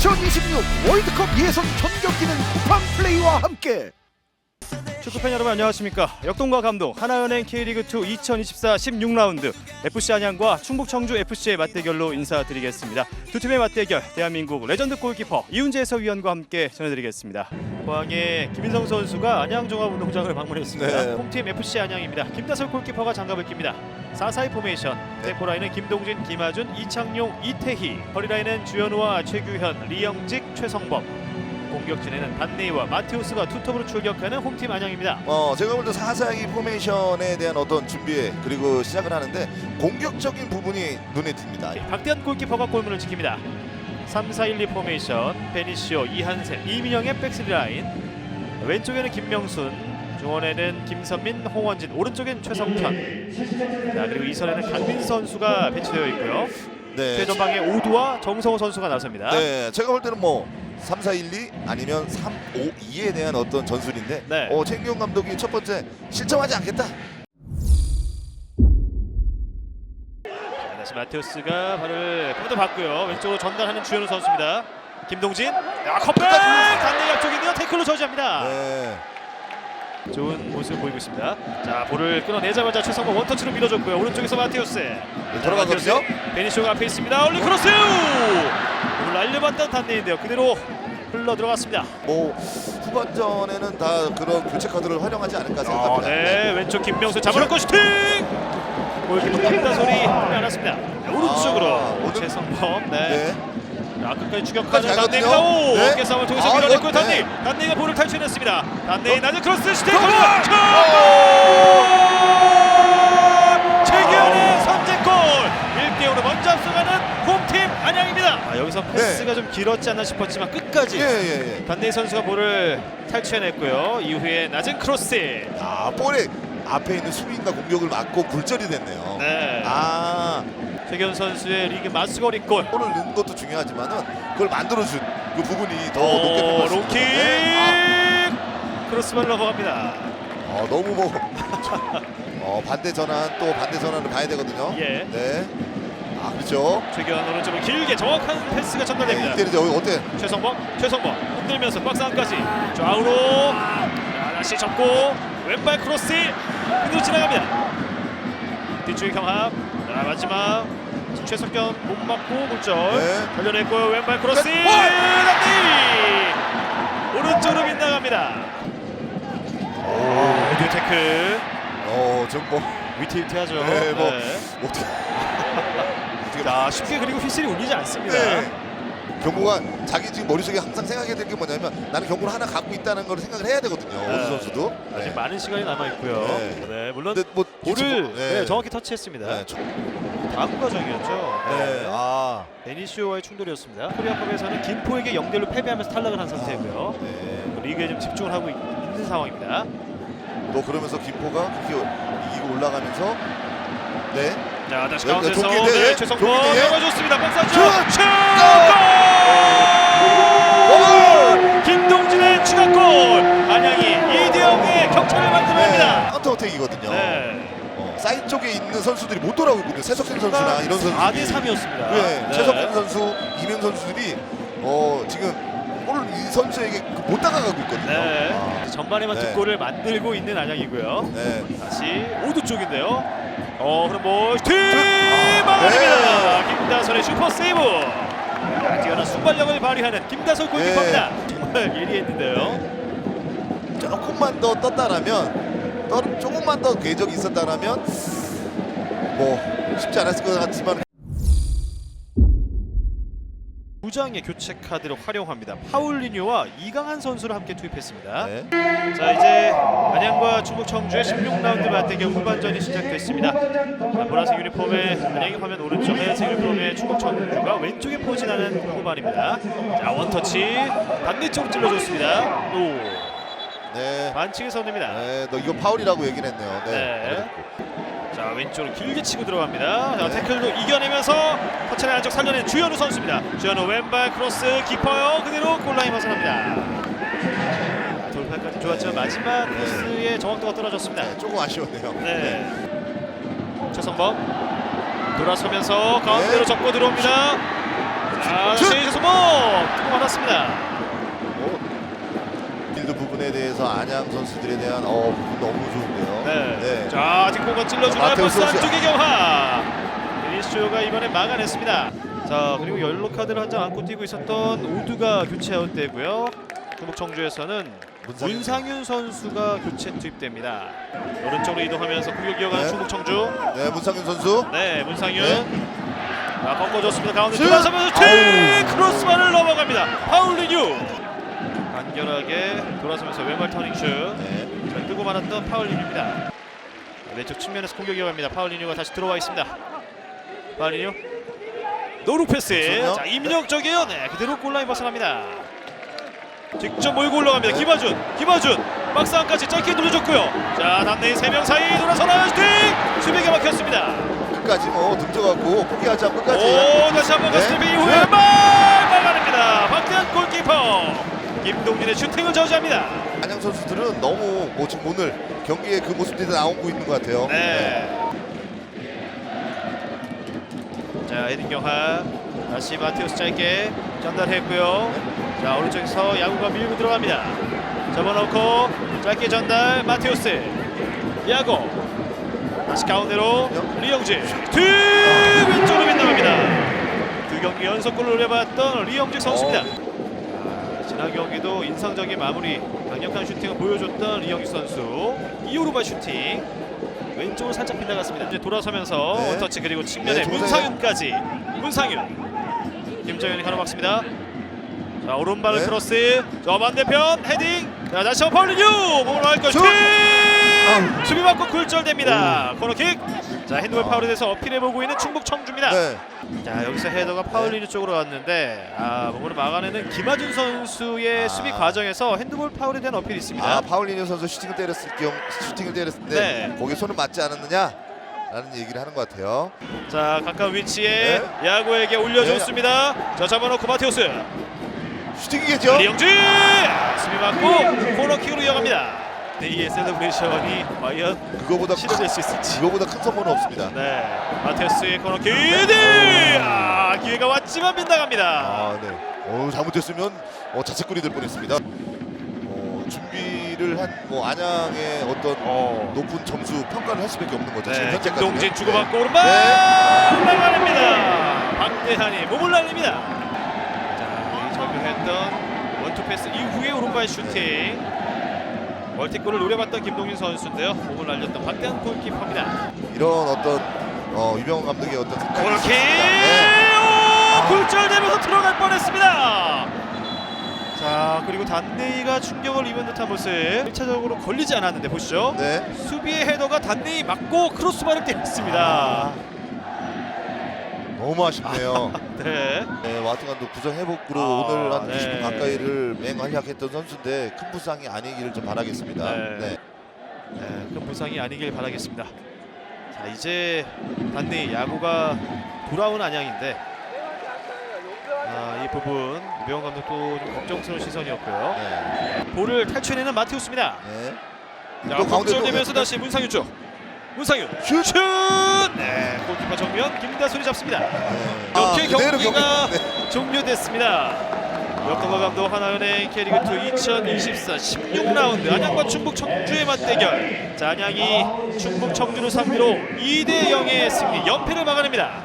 2026 월드컵 예선 전 경기는 쿠팡 플레이와 함께. 축구팬 여러분 안녕하십니까? 역동과 감독 하나은행 K리그2 2024 16라운드. FC 안양과 충북 청주 FC의 맞대결로 인사드리겠습니다. 두 팀의 맞대결 대한민국 레전드 골키퍼 이훈재 해설위원과 함께 전해드리겠습니다 포항의 김인성 선수가 안양종합운동장을 방문했습니다 네. 홈팀 FC 안양입니다 김다솔 골키퍼가 장갑을 낍니다 4-4-2 포메이션 세포라인은 김동진, 김하준, 이창용, 이태희 허리라인은 주현우와 최규현, 리영직, 최성범 공격진에는 반네이와 마테우스가 투톱으로 출격하는 홈팀 안양입니다. 어, 제가 볼때442 포메이션에 대한 어떤 준비에 그리고 시작을 하는데 공격적인 부분이 눈에 띕니다. 박대현 골키퍼가 골문을 지킵니다. 3-4-1-2 포메이션 베니시오, 이한세, 이민영의 백스리 라인 왼쪽에는 김명순 중원에는 김선민, 홍원진 오른쪽엔 최성현 자 그리고 이선에는 강민 선수가 배치되어 있고요 네. 최전방에 오두와 정성호 선수가 나섭니다 네, 제가 볼 때는 뭐 3, 4, 1, 2 아니면 3, 5, 2에 대한 어떤 전술인데 네. 어, 최인경 감독이 첫 번째 실점하지 않겠다. 다시 마테우스가 발을 뻗어봤고요. 왼쪽으로 전달하는 주현우 선수입니다. 김동진, 야 컵백 단내 앞쪽인데요. 태클로 저지합니다. 네. 좋은 모습 보이고 있습니다. 자 볼을 끌어내자마자 최성범 원터치로 밀어줬고요. 오른쪽에서 마테우스. 자, 돌아가거든요. 베니쇼가 앞에 있습니다. 올리 크로스. 오늘 날려봤던 단내인데요. 그대로 흘러 들어갔습니다. 뭐 후반전에는 다 그런 교체 카드를 활용하지 않을까 아, 생각합니다. 네, 왼쪽 김명수 잡아놓고 슈팅. 골키퍼 김다솔이 않았습니다. 오른쪽으로 아, 최성범. 네. 네. 자, 끝까지 추격하는. 단내입니다. 오, 네. 어깨 싸움을 통해서 아, 밀어냈고요. 단내. 네. 단내가 볼을 탈출했습니다. 단내의 낮은 크로스 슈팅 골! 골! 최기현의 선제골! 1대5로 먼저 앞서가는 홈팀 안양입니다. 아, 여기서 패스가 좀 길었지 않나 싶었지만 끝까지 예, 예, 예. 단내 선수가 볼을 탈취해냈고요. 이후에 낮은 크로스. 아, 볼에 앞에 있는 수비인가 공격을 맞고 굴절이 됐네요. 네. 아, 최기현 선수의 리그 마스거리 골. 골을 넣는 것도 중요하지만은 그걸 만들어준 그 부분이 더 오, 높게 평가할 수 롱킥 있는데 크로스만 넘어갑니다. 아, 어, 너무 뭐 어, 반대 전환 또 반대 전환을 봐야 되거든요. 예. 네. 아 그렇죠. 최기현 오른쪽으로 길게 정확한 패스가 전달됩니다. 이때는 여기 어때? 최성범, 최성범 흔들면서 박스 안까지 좌우로 자, 다시 접고 왼발 크로스 그대로 지나갑니다. 뒤쪽에 경합 자, 마지막 최석현 못 맞고 골절 네. 달려냈고 왼발 크로스 골! 단디 오른쪽으로 빗나갑니다. 오, 오디오 태클 어, 좀뭐 위태위태하죠. 네, 뭐 어떻게 자 쉽게 그리고 휘슬이 울리지 않습니다. 네. 경고가 자기 지금 머릿속에 항상 생각해야 될 게 뭐냐면 나는 경고를 하나 갖고 있다는 걸 생각을 해야 되거든요. 네. 오수 선수도. 아직 네. 많은 시간이 남아 있고요. 네. 네, 물론 근데 뭐 볼을 네. 네, 정확히 터치했습니다. 네. 저- 다음 과정이었죠. 네. 아. 베니시오와의 충돌이었습니다. 코리아컵에서는 김포에게 0대1로 패배하면서 탈락을 한 상태고요. 네. 리그에 좀 집중을 하고 있, 는 상황입니다. 또 그러면서 김포가 그렇게 이기고 올라가면서 네. 자 다시 네, 가운데서 네, 네, 네, 최성범 경기대. 열어줬습니다. 박사죠. 슛! 골! 김동진의 추가골. 안양이 2대 0의 격차를 만들어냅니다. 카운터 어택이거든요. 네. 어, 사이드 쪽에 있는 선수들이 못 돌아오고 있거든요. 세석현 선수나 이런 선수들이. 4대 3이었습니다. 네, 최석현 선수, 이명 선수들이 어, 지금 오늘 이 선수에게 그못 다가가고 있거든요. 네. 아, 전반에만 네. 득골을 만들고 있는 안양이고요. 네. 다시 오두 쪽인데요. 어 그럼 뭐팀 아, 막아냅니다. 김다솔의 슈퍼 세이브. 자, 뛰어난 순발력을 발휘하는 김다솔 골키퍼입니다. 네. 정말 예리했는데요. 조금만 더 떴다라면, 떠, 조금만 더 궤적이 있었다라면, 뭐 쉽지 않았을 것 같지만. 두 장의 교체 카드를 활용합니다. 파울리뉴와 이강한 선수를 함께 투입했습니다. 네. 자 이제 안양과 충북 청주의 16라운드 맞대결 후반전이 시작됐습니다. 자, 보라색 유니폼의 안양이 화면 오른쪽 하얀색 유니폼의 충북 청주가 왼쪽에 포진하는 후반입니다. 자 원터치 반대쪽으로 찔러줬습니다. 오 네. 반칙의 선입니다. 네, 너 이거 파울이라고 얘기를 했네요. 네. 네. 자 왼쪽으로 길게 치고 들어갑니다. 자 네. 태클도 이겨내면서 터치는 안쪽 살려낸 주현우 선수입니다. 주현우 왼발 크로스 깊어요. 그대로 골라인 벗어납니다. 돌파까지 좋았지만 마지막 크로스의 정확도가 떨어졌습니다. 네, 조금 아쉬웠네요. 네. 최성범 돌아서면서 가운데로 네. 접고 들어옵니다. 아, 슛! 다시 소모 뜨고 맞았습니다. 어, 빌드 부분에 대해서 안양 선수들에 대한 어 부분 너무 좋은데요. 네. 자, 뒷공간 찔러주나요? 마테오 버스. 안쪽의 경하. 이니쇼가 이번에 막아냈습니다. 자, 그리고 옐로 카드를 한 장 안고 뛰고 있었던 오두가 교체 아웃 되고요. 중국 청주에서는 문상윤. 문상윤 선수가 교체 투입됩니다. 오른쪽으로 이동하면서 공격 이어가는 네. 중국 청주. 네, 문상윤 선수. 네, 문상윤. 네. 자, 꺾어줬습니다. 가운데 슛! 들어서면서 튀 아우. 크로스바를 넘어갑니다. 파울리뉴. 간결하게 돌아서면서 왼발 터닝 슛. 네. 잘 뜨고 말았던 파울리뉴입니다. 왼쪽 측면에서 공격 이어갑니다. 파울리뉴가 다시 들어와 있습니다. 파울리뉴 노루 패스. 자 임력적이에요. 네 그대로 골라인 벗어납니다. 직접 몰고 올라갑니다. 네. 김하준, 김하준 박스 안까지 짧게 눌러줬고요. 자 남내인 세명 사이 돌아서나요 슈팅 수비가 막혔습니다. 끝까지 뭐 등져갖고 포기하지 않고 끝까지. 오 다시 한번 네. 가스비 이후에 네. 말 막아냅니다. 박대한 골키퍼 김동진의 슈팅을 저지합니다. 안양 선수들은 너무 뭐 지금 오늘 경기에 그 모습들이 나오고 있는 것 같아요. 네. 자 헤딩 경하 다시 마테우스 짧게 전달했고요. 자 오른쪽에서 야구가 밀고 들어갑니다. 접어놓고 짧게 전달 마테우스 야구 다시 가운데로 리영직 뒤 왼쪽으로 빗나갑니다. 두 경기 연속골을 올려봤던 리영직 선수입니다. 자, 지난 경기도 인상적인 마무리 강력한 슈팅을 보여줬던 리영직 선수 이오르바 슈팅 왼쪽으로 살짝 빗나갔습니다. 이제 돌아서면서 네. 터치 그리고 측면에 네. 문상윤까지 문상윤 김정현이 가로막습니다. 자 오른발 네. 크로스 저 반대편 헤딩 자 다시 한번 파울리뉴 몸을 막을 것 슛! 슈팅 아. 수비 맞고 굴절됩니다. 코너킥 자 핸드볼 파울에 대해서 어필해보고 있는 충북 청주입니다. 네. 자 여기서 헤더가 파울리뉴 쪽으로 갔는데 아 몸으로 막아내는 김하준 선수의 아. 수비 과정에서 핸드볼 파울에 대한 어필이 있습니다. 아 파울리뉴 선수 슈팅을 때렸을 경 슈팅을 때렸을 때 네. 거기 손을 맞지 않았느냐? 라는 얘기를 하는 것 같아요. 자 가까운 위치에 네. 야구에게 올려줬습니다. 자 잡아놓고 마테우스 슈팅이겠죠? 리영지 수비 맞고 코너킥으로 이어갑니다. 네, 이의 셀레브레이션이 과연 그거보다 큰, 수 있을지. 그거보다 큰 선물은 없습니다. 네 마테우스의 코너킥 네! 아 기회가 왔지만 빗나갑니다. 아, 네. 어, 잘못했으면 어, 자책골이 될 뻔했습니다. 어, 준비를 한 뭐 안양의 어떤 어. 높은 점수 평가를 할 수밖에 없는 거죠. 지금 네, 현재까지. 김동진 주고받고 오른발 네. 올라가냅니다. 박대한이 몸을 날립니다. 자, 이 적용했던 원투 패스 이후에 오른발 슈팅. 멀티골을 노려봤던 김동진 선수인데요. 몸을 날렸던 박대한 골키퍼입니다. 이런 어떤 어, 유병헌 감독의 어떤 골킥! 네. 오, 굴절되면서 들어갈 뻔했습니다. 자, 그리고 단내이가 충격을 입은 듯한 모습. 1차적으로 걸리지 않았는데 보시죠. 네. 수비의 헤더가 단내이 맞고 크로스바를 때렸습니다. 아. 너무 아쉽네요. 네. 네, 와트 감독 부상 회복으로 아, 오늘 한 네. 20분 가까이를 맹활약했던 선수인데 큰 부상이 아니기를 좀 바라겠습니다. 네. 네. 네, 큰 부상이 아니길 바라겠습니다. 자, 이제 단내 야구가 돌아온 안양인데 아, 이 부분 이병헌 감독도 좀 걱정스러운 시선이었고요. 네. 볼을 탈취해내는 마테우스입니다. 네. 자, 또 가운데 걱정되면서 또- 다시 문상윤 쪽. 문상윤 슛! 슛! 네, 골키퍼 정면 김다솔이 잡습니다. 네. 이렇게 아, 그대로 경기가 경기- 네. 종료됐습니다. 역동과 감독 하나은행 K리그2 2024 16라운드 안양과 충북 청주의 맞대결. 자, 안양이 충북 청주를 상대로 2대 0의 승리 연패를 막아냅니다.